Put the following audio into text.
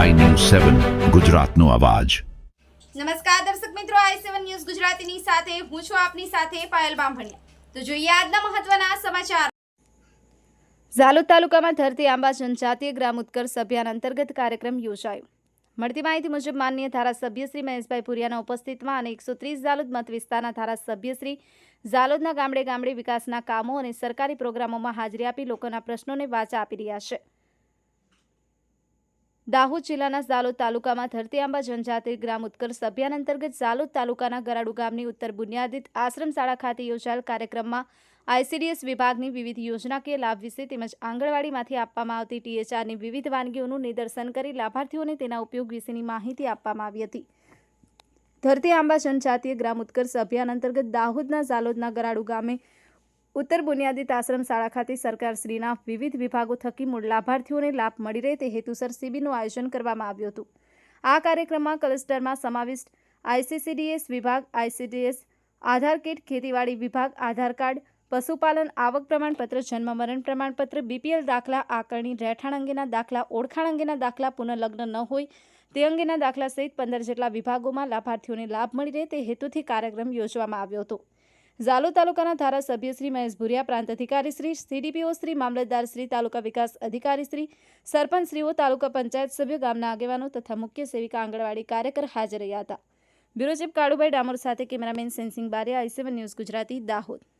સેવન ગુજરાતનો અવાજ. નમસ્કાર દર્શક મિત્રો આઈ સેવન ન્યૂઝ ગુજરાતીની સાથે હું છું આપની સાથે પાયલ બામભણિયા. તો જોઈએ આજના મહત્વના સમાચાર. ઝાલોદ તાલુકામાં ધરતી આંબા જનજાતીય ગ્રામ ઉત્કર્ષ અભિયાન અંતર્ગત કાર્યક્રમ યોજાયો. મળતી માહિતી મુજબ માનનીય ધારાસભ્ય શ્રી મહેશભાઈ પુરિયાના ઉપસ્થિતમાં અને એકસો ત્રીસ ઝાલોદ મત વિસ્તારના ધારાસભ્ય શ્રી ઝાલોદના ગામડે ગામડે વિકાસના કામો અને સરકારી પ્રોગ્રામોમાં હાજરી આપી લોકોના પ્રશ્નોને વાચા આપી રહ્યા છે. દાહોદ જિલ્લાના ઝાલોદ તાલુકામાં ધરતી આંબા જનજાતિ ગ્રામ ઉત્કર્ષ અભિયાન અંતર્ગત ઝાલોદ તાલુકાના ગરાડુ ગામની ઉત્તર બુનિયાદિત આશ્રમ શાળા ખાતે યોજાયેલ કાર્યક્રમમાં આઈસીડીએસ વિભાગની વિવિધ યોજનાકીય લાભ વિશે તેમજ આંગણવાડીમાંથી આપવામાં આવતી ટીએચઆરની વિવિધ વાનગીઓનું નિદર્શન કરી લાભાર્થીઓને તેના ઉપયોગ વિશેની માહિતી આપવામાં આવી હતી. ધરતી આંબા જનજાતીય ગ્રામ ઉત્કર્ષ અભિયાન અંતર્ગત દાહોદના ઝાલોદના ગરાડુ ગામે ઉત્તર બુનિયાદી આશ્રમ શાળા ખાતે સરકારશ્રીના વિવિધ વિભાગો થકી મૂળ લાભાર્થીઓને લાભ મળી રહે તે હેતુસર શિબિરનું આયોજન કરવામાં આવ્યું હતું. આ કાર્યક્રમમાં ક્લસ્ટરમાં સમાવિષ્ટ આઈસીસીડીએસ વિભાગ આઈસીડીએસ આધાર કિટ, ખેતીવાડી વિભાગ, આધાર કાર્ડ, પશુપાલન, આવક પ્રમાણપત્ર, જન્મ મરણ પ્રમાણપત્ર, બીપીએલ દાખલા, આકારણી, રહેઠાણ અંગેના દાખલા, ઓળખાણ અંગેના દાખલા પુનઃલગ્ન ન હોય તે અંગેના દાખલા સહિત પંદર જેટલા વિભાગોમાં લાભાર્થીઓને લાભ મળી રહે તે હેતુથી કાર્યક્રમ યોજવામાં આવ્યો હતો. ઝાલોદ તાલુકાના ધારાસભ્ય શ્રી મહેશ ભુરિયા, પ્રાંત અધિકારી શ્રી, સીડીપીઓ શ્રી, મામલતદાર શ્રી, તાલુકા વિકાસ અધિકારી શ્રી સરપંચ શ્રીઓ તાલુકા પંચાયત સભ્યો, ગામના આગેવાનો તથા મુખ્ય સેવિકા આંગણવાડી કાર્યકર હાજર રહ્યા હતા. બ્યુરો ચીફ કાળુભાઈ ડામોર સાથે cameraman Sensing Bariya I seven news Gujarati, Dahod.